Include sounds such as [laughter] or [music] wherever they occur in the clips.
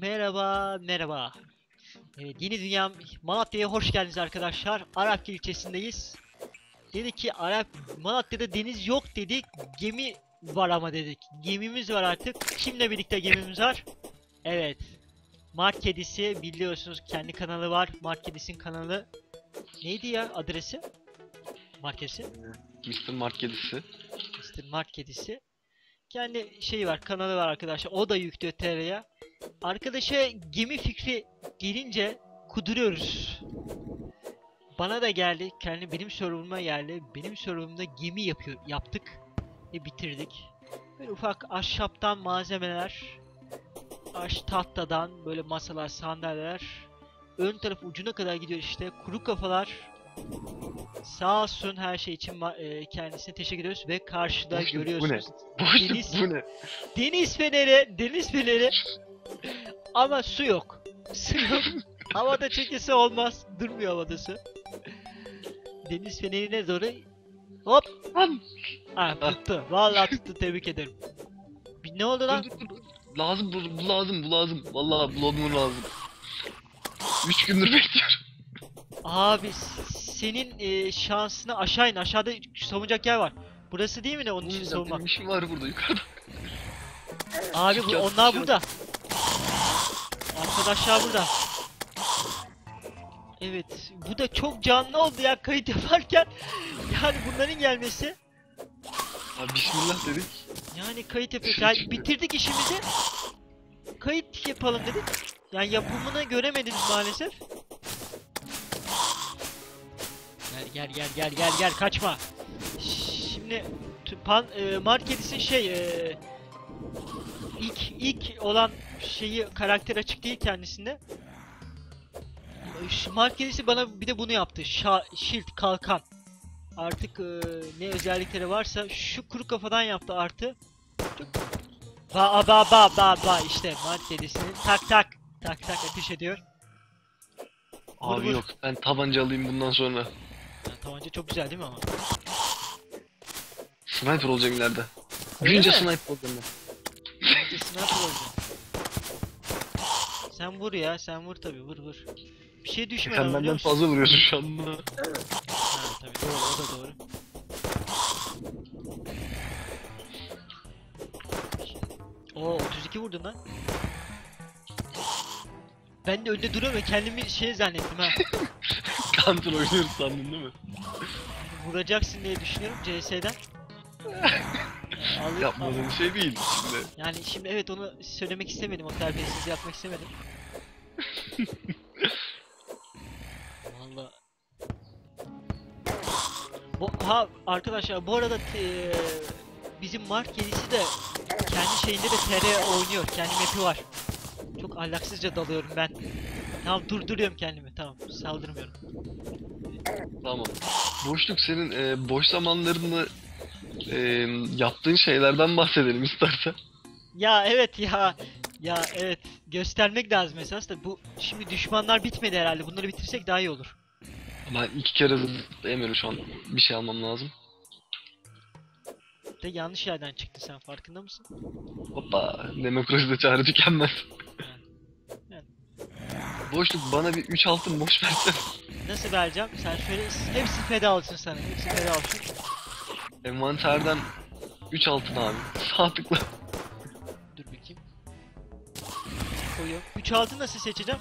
Merhaba, merhaba. Evet, yeni dünya Malatya'ya hoş geldiniz arkadaşlar. Arap ilçesindeyiz. Dedi ki Arap Malatya'da deniz yok dedik. Gemi var ama dedik. Gemimiz var artık. Kimle birlikte gemimiz var? Evet. Mart Kedisi biliyorsunuz kendi kanalı var. Mart Kedisi'nin kanalı. Neydi ya adresi? Mart Kedisi. Mr. Mart kedisi. Mr. Mark kedisi. Kendi şeyi var, kanalı var arkadaşlar. O da yüklüyor TR'ye. Arkadaşa gemi fikri gelince kuduruyoruz. Bana da geldi. Kendi benim server'ıma geldi. Benim server'ımda gemi yapıyor, yaptık ve bitirdik. Böyle ufak ahşaptan malzemeler, aş tahtadan böyle masalar, sandalyeler. Ön taraf ucuna kadar gidiyor işte. Kuru kafalar. Sağ olsun her şey için e, kendisine teşekkür ediyoruz ve karşıda Boşluk, bu ne? görüyorsunuz. Boşluk Deniz- bu ne? Deniz feneri, deniz feneri. Ama su yok. Su yok. [laughs] Havada çekilse olmaz. Durmuyor havada su. Deniz fenerine doğru hop. Ha tuttu. Vallahi tuttu. Tebrik ederim. Bir ne oldu lan? Dur, dur, dur. Lazım bu, bu lazım bu lazım. Vallahi blood'um lazım. 3 gündür [laughs] bekliyorum. Abi senin e, şansını aşağı in. Aşağıda savunacak yer var. Burası değil mi ne onun için savunma? benim işim var burada yukarıda. Abi bu, onlar şu- burada. Arkadaşlar burada. Evet, bu da çok canlı oldu ya kayıt yaparken. [laughs] Yani bunların gelmesi. Abi bismillah dedik. Yani kayıt yapıyoruz. Yani bitirdik işimizi. Kayıt yapalım dedik. Yani yapımını göremediniz maalesef. Gel gel gel gel gel gel kaçma. Şimdi pan e, marketisin şey e, ilk ilk olan şeyi karakter açık değil kendisinde. Şu marketisi bana bir de bunu yaptı. Şa shield kalkan. Artık e, ne özellikleri varsa şu kuru kafadan yaptı artı. Ba ba ba ba ba işte marketisinin tak tak tak tak ateş ediyor. Vur, Abi vur. yok ben tabanca alayım bundan sonra. Ya, tabanca çok güzel değil mi ama? Sniper olacağım ileride. Öyle mi? sniper olacağım ben. Bence sniper olacak. Sen vur ya, sen vur tabi vur vur. Bir şey düşmedi Sen benden musun? fazla vuruyorsun şu anda. Ha tabi doğru, o da doğru. Oo 32 vurdun lan. Ben de önde duruyorum ve kendimi şey zannettim ha. [laughs] Counter oynuyoruz sandın değil mi? Vuracaksın diye düşünüyorum CS'den. [laughs] Alıp- Yapmadığın şey değil şimdi. Yani şimdi evet onu söylemek istemedim, o terbiyesiz yapmak istemedim. Valla. Bu, ha arkadaşlar bu arada bizim Mark kedisi de kendi şeyinde de TR oynuyor. Kendi map'i var. Çok ahlaksızca dalıyorum ben. Tamam durduruyorum kendimi. Tamam saldırmıyorum. Tamam. Boşluk senin e, boş zamanlarında e, yaptığın şeylerden bahsedelim istersen. Ya evet ya. Ya evet göstermek lazım esas da bu şimdi düşmanlar bitmedi herhalde. Bunları bitirsek daha iyi olur. Ben iki kere zıplayamıyorum şu an. Bir şey almam lazım. De yanlış yerden çıktı sen farkında mısın? Hoppa. Demokraside çare tükenmez. Evet. Boşluk bana bir 3 altın boş versene. Nasıl vereceğim? Sen şöyle hepsi feda olsun sana. Hepsi feda olsun. Envanterden 3 altın abi. [laughs] Sağ tıkla. Dur bakayım. Koyuyorum. 3 altı nasıl seçeceğim?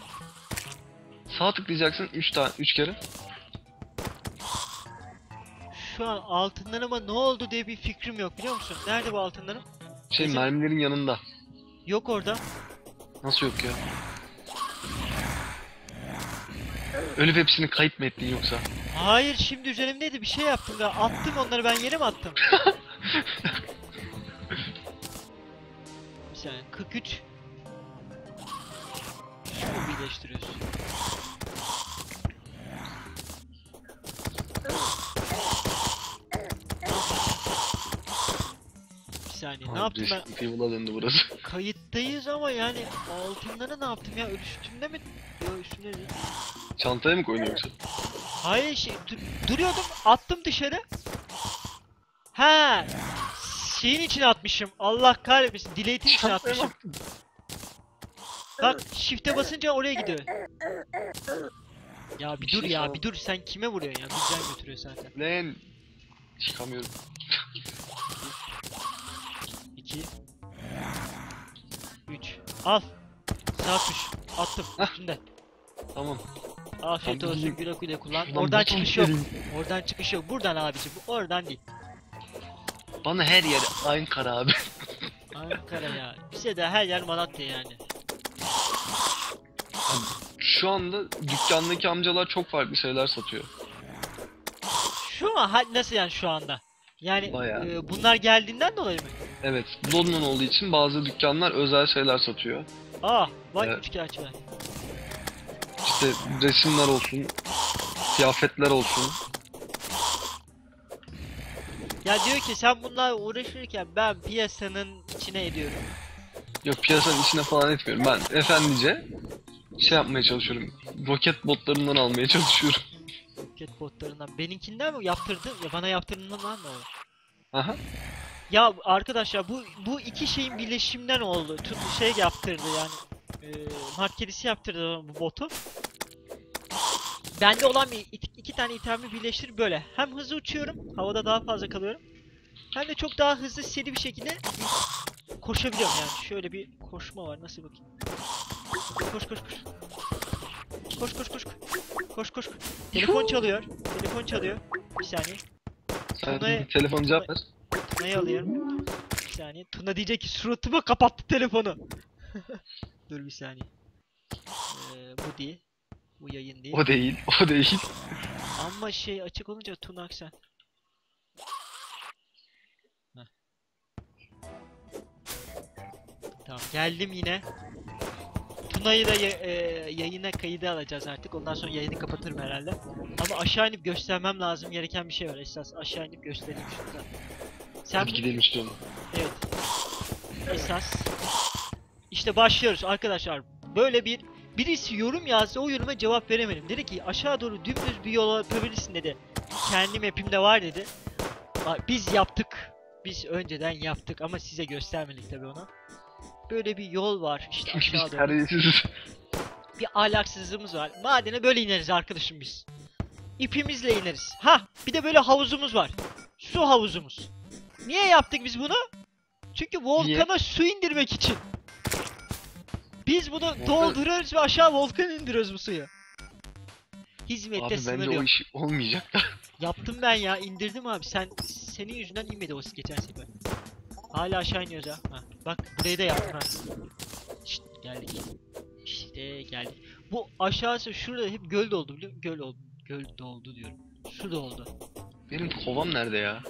Sağ tıklayacaksın 3 tane 3 kere. Şu an altınlarıma ne oldu diye bir fikrim yok biliyor musun? Nerede bu altınlarım? Şey Bizim- mermilerin yanında. Yok orada. Nasıl yok ya? Ölüp hepsini kayıp mı ettin yoksa? Hayır şimdi üzerimdeydi bir şey yaptım ya. Attım onları ben yere mi attım? bir saniye 43 Şunu birleştiriyorsun. Bir saniye ne yaptım ben? Evil'a döndü burası. [laughs] Kayıttayız ama yani altınları ne yaptım ya? Üstümde mi? Yok üstümde değil. Çantaya mı koydun yoksa? Hayır şey dur- duruyordum attım dışarı. Ha şeyin içine atmışım. Allah kahretmesin. Delete'in Çantaya atmışım. Bak shift'e basınca oraya gidiyor. Ya bir Bir dur şey ya bir dur sen kime vuruyorsun ya? Bizden götürüyor zaten. Lan. Çıkamıyorum. 2 3 Al. Sağ tuş. Attım. Hah. Üstünde. Tamam. Afiyet olsun güle güle kullan. Oradan botan çıkış yok. Oradan çıkış yok. Buradan abicim. Bu oradan değil. Bana her yer Ankara abi. Ankara ya. Bize de her yer Malatya yani. Şu anda dükkandaki amcalar çok farklı şeyler satıyor. Şu an ha- nasıl yani şu anda? Yani Bayağı. e, bunlar geldiğinden dolayı mı? Evet, Bloodman olduğu için bazı dükkanlar özel şeyler satıyor. Aa, bak Evet. üçkağıtçılar. İşte resimler olsun, kıyafetler olsun. Ya diyor ki sen bunlarla uğraşırken ben piyasanın içine ediyorum. Yok piyasanın içine falan etmiyorum. Ben efendice şey yapmaya çalışıyorum. Roket botlarından almaya çalışıyorum. Roket botlarından. Benimkinden mi yaptırdı? Ya bana yaptırdığından mı o? Aha. Ya arkadaşlar bu bu iki şeyin birleşiminden oldu. Tut şey yaptırdı yani. E, Mart kedisi yaptırdı bu botu. Bende olan bir iki, tane itemi birleştir böyle. Hem hızlı uçuyorum, havada daha fazla kalıyorum. Hem de çok daha hızlı seri bir şekilde koşabiliyorum yani. Şöyle bir koşma var. Nasıl bakayım? Koş koş koş. Koş koş koş. Koş koş. Telefon çalıyor. Telefon çalıyor. Bir saniye. Tuna'ya- telefonu cevap ver. Tuna'yı alıyorum. Bir saniye. Tuna diyecek ki suratıma kapattı telefonu. [laughs] Dur bir saniye. Ee, bu değil. Bu yayın değil. O değil, o değil. Ama şey açık olunca Tuna Aksen. Heh. Tamam geldim yine. Tuna'yı da ya- e, yayına kayıda alacağız artık. Ondan sonra yayını kapatırım herhalde. Ama aşağı inip göstermem lazım gereken bir şey var. Esas aşağı inip göstereyim şurada. Sen Hadi gidelim istiyorum. Evet. Esas. İşte başlıyoruz arkadaşlar. Böyle bir birisi yorum yazdı o yoruma cevap veremedim. Dedi ki aşağı doğru dümdüz bir yol yapabilirsin dedi. Kendi map'imde var dedi. Biz yaptık. Biz önceden yaptık ama size göstermedik tabi onu. Böyle bir yol var işte aşağı doğru. Bir ahlaksızlığımız var. Madene böyle ineriz arkadaşım biz. İpimizle ineriz. Ha, bir de böyle havuzumuz var. Su havuzumuz. Niye yaptık biz bunu? Çünkü volkana su indirmek için. Biz bunu dolduruyoruz ve aşağı volkan indiriyoruz bu suyu. Hizmette Abi sınır bence yok. o iş olmayacak da. Yaptım ben ya indirdim abi. Sen senin yüzünden inmedi o geçen sefer. Hala aşağı iniyoruz ha. ha. Bak burayı da yaptım ha. Şşt geldik. İşte geldik. Bu aşağısı şurada hep göl doldu biliyor musun? Göl oldu. Göl doldu diyorum. Su doldu. Benim kovam nerede ya?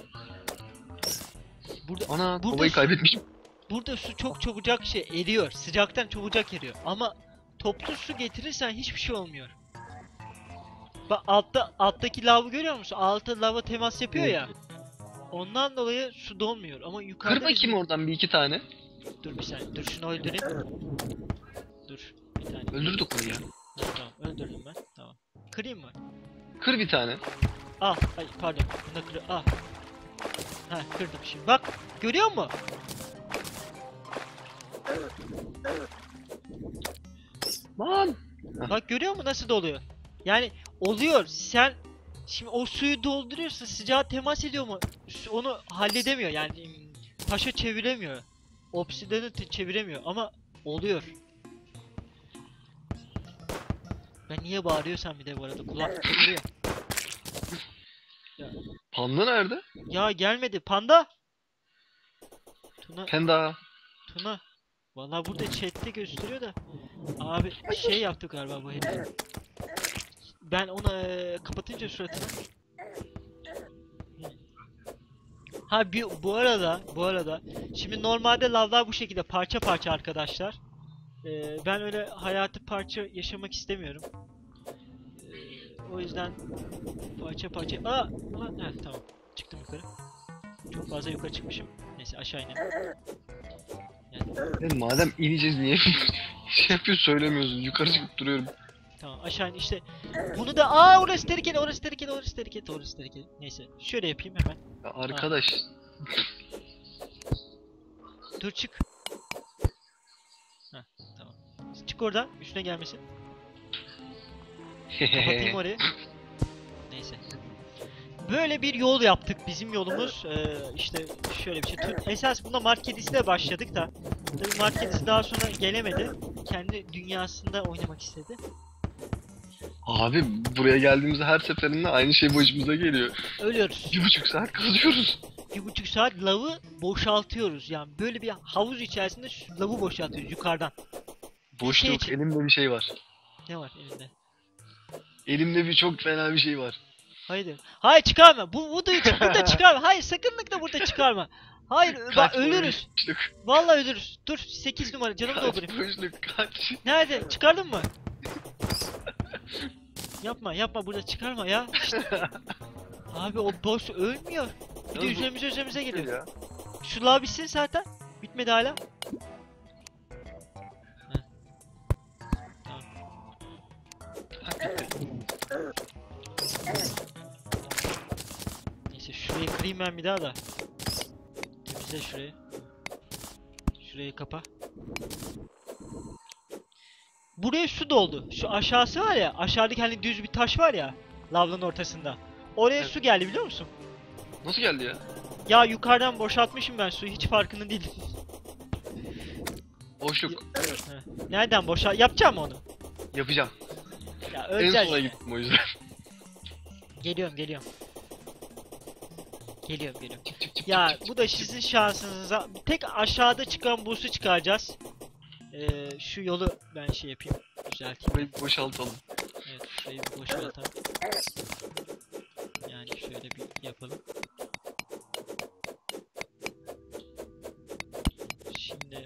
Burada Ana Burada kovayı kaybetmişim. Burada su çok çabucak şey eriyor. Sıcaktan çabucak eriyor. Ama toplu su getirirsen hiçbir şey olmuyor. Bak altta alttaki lavı görüyor musun? Altta lava temas yapıyor ya. Ondan dolayı su donmuyor ama yukarıda Kır bakayım oradan bir iki tane. Dur bir saniye. Dur şunu öldüreyim. Dur. Bir tane. Öldürdük onu ya. Dur, tamam. Öldürdüm ben. Tamam. Kırayım mı? Kır bir tane. Ah. Ay pardon. Bunu kır. Ah. Ha kırdım şimdi. Bak. Görüyor musun? Lan. Bak görüyor musun nasıl doluyor? Yani oluyor. Sen şimdi o suyu dolduruyorsun. Sıcağa temas ediyor mu? Onu halledemiyor. Yani taşa çeviremiyor. Obsidiyeni te- çeviremiyor ama oluyor. Ben niye bağırıyorsam bir de bu arada kulak tıkırıyor. Panda nerede? Ya gelmedi panda. Tuna Panda. Tuna. Vallahi burada chatte gösteriyor da. Abi şey yaptı galiba bu herif. Ben ona eee, kapatınca suratını. Ha bir, bu arada bu arada şimdi normalde lavlar bu şekilde parça parça arkadaşlar. Eee, ben öyle hayatı parça yaşamak istemiyorum. Eee, o yüzden parça parça. Aa, aa heh, tamam. Çıktım yukarı. Çok fazla yukarı çıkmışım. Neyse aşağı inelim. E, madem ineceğiz niye [laughs] şey yapıyoruz söylemiyoruz. Yukarı çıkıp duruyorum. Tamam aşağı in işte. Bunu da aa orası tehlikeli orası tehlikeli orası tehlikeli orası tehlikeli. Neyse şöyle yapayım hemen. Ya arkadaş. Dur çık. Heh tamam. Çık oradan. Üstüne gelmesin. Kapatayım orayı. [laughs] Neyse. Böyle bir yol yaptık. Bizim yolumuz ee, işte şöyle bir şey. Esas bunda kedisiyle başladık da. Tabii Mart kedisi daha sonra gelemedi. Kendi dünyasında oynamak istedi. Abi buraya geldiğimizde her seferinde aynı şey başımıza geliyor. Ölüyoruz. Bir buçuk saat kazıyoruz. Bir buçuk saat lavı boşaltıyoruz. Yani böyle bir havuz içerisinde lavı boşaltıyoruz yukarıdan. Boşluk, için. elimde bir şey var. Ne var elinde? Elimde bir çok fena bir şey var. Hayır. Hayır çıkarma. Bu Voodoo'yu çık- burada [laughs] çıkarma. Hayır sakınlıkla burada çıkarma. Hayır bak ölürüz. Boşluk, Vallahi ölürüz. Dur 8 numara canımı kaç doldurayım. boşluk, kaç. Nerede? Çıkardın mı? [laughs] yapma yapma burada çıkarma ya. İşte. Abi o boss ölmüyor. Bir de bu- üzerimize üzerimize geliyor. Ya. Şu lav bitsin zaten. Bitmedi hala. Tamam. Şurayı kırayım ben bir daha da. Temizle şurayı. Şurayı kapa. Buraya su doldu. Şu aşağısı var ya, aşağıdaki hani düz bir taş var ya, lavların ortasında. Oraya Evet. su geldi biliyor musun? Nasıl geldi ya? Ya yukarıdan boşaltmışım ben suyu hiç farkında değilim. Boşluk. Nereden boşalt? Yapacağım onu? Yapacağım. Ya En sona gittim o yüzden. [laughs] Geliyorum geliyorum. Geliyorum geliyorum. Ya bu da sizin şansınıza. Tek aşağıda çıkan boss'u çıkaracağız. Ee, şu yolu ben şey yapayım. Düzelteyim. Burayı boşaltalım. Evet şurayı boşaltalım. Yani şöyle bir yapalım. Şimdi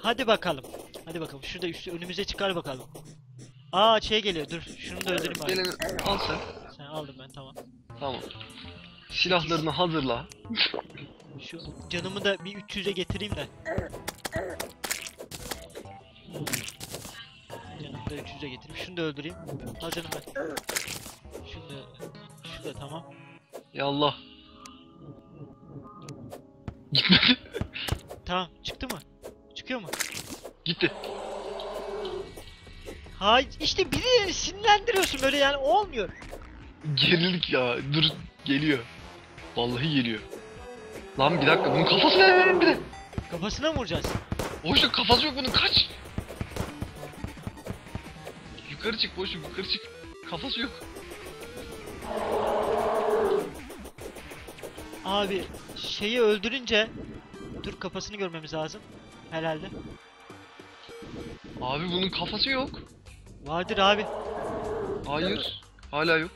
Hadi bakalım. Hadi bakalım. Şurada üstü önümüze çıkar bakalım. Aa şey geliyor. Dur. Şunu da öldüreyim bari. Geleni al sen. Tamam. Silahlarını hazırla. Şu canımı da bir 300'e getireyim de. Canımı da 300'e getireyim. Şunu da öldüreyim. Al canım ben. Şunu da, şu da tamam. Ya Allah. Tamam çıktı mı? Çıkıyor mu? Gitti. Hayır işte birilerini sinirlendiriyorsun böyle yani olmuyor. Gerilik ya. Dur geliyor. Vallahi geliyor. Lan bir dakika bunun kafası ne bir de. Kafasına mı vuracağız? Boşluk kafası yok bunun kaç. Yukarı çık boşluk yukarı çık. Kafası yok. Abi şeyi öldürünce dur kafasını görmemiz lazım. Herhalde. Abi bunun kafası yok. Vardır abi. Hayır. Hala yok.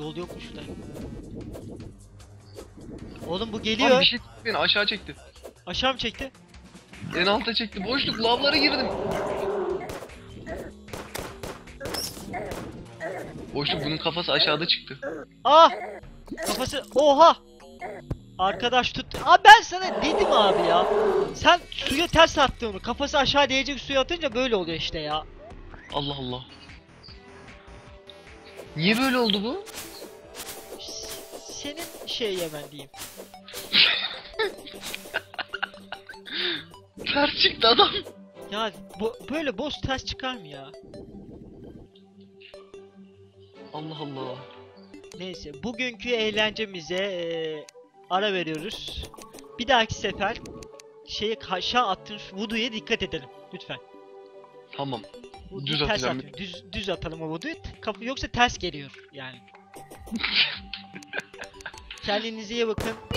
Yol yok mu şurada? Oğlum bu Lan geliyor. bir şey beni aşağı çekti. Aşağı mı çekti? En alta çekti. Boşluk lavlara girdim. Boşluk bunun kafası aşağıda çıktı. Ah! Kafası oha! Arkadaş tut. Abi ben sana dedim abi ya. Sen suya ters attın onu. Kafası aşağı değecek suya atınca böyle oluyor işte ya. Allah Allah. Niye böyle oldu bu? Senin şey yemen diyeyim. [laughs] Ters çıktı adam. Ya bu böyle boss ters çıkar mı ya? Allah Allah. Neyse bugünkü eğlencemize eee, ara veriyoruz. Bir dahaki sefer şeye aşağı attığın şu voodoo'ya dikkat edelim lütfen. Tamam. Voodoo'yu Düz ters atacağım. atmayın. Düz, düz atalım o voodoo'yu. Yoksa ters geliyor yani. [laughs] Kendinize iyi bakın. [laughs]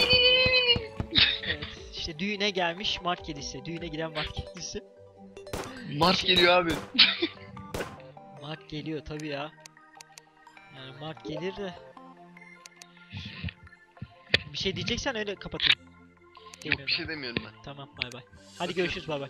evet, işte düğüne gelmiş Mart kedisi. Düğüne giden Mart kedisi. Mars geliyor abi. Mart geliyor tabii ya. Yani Mart gelir de. Bir şey diyeceksen öyle kapatayım. Yok bir şey demiyorum ben. Tamam bay bay. Hadi görüşürüz bay bay.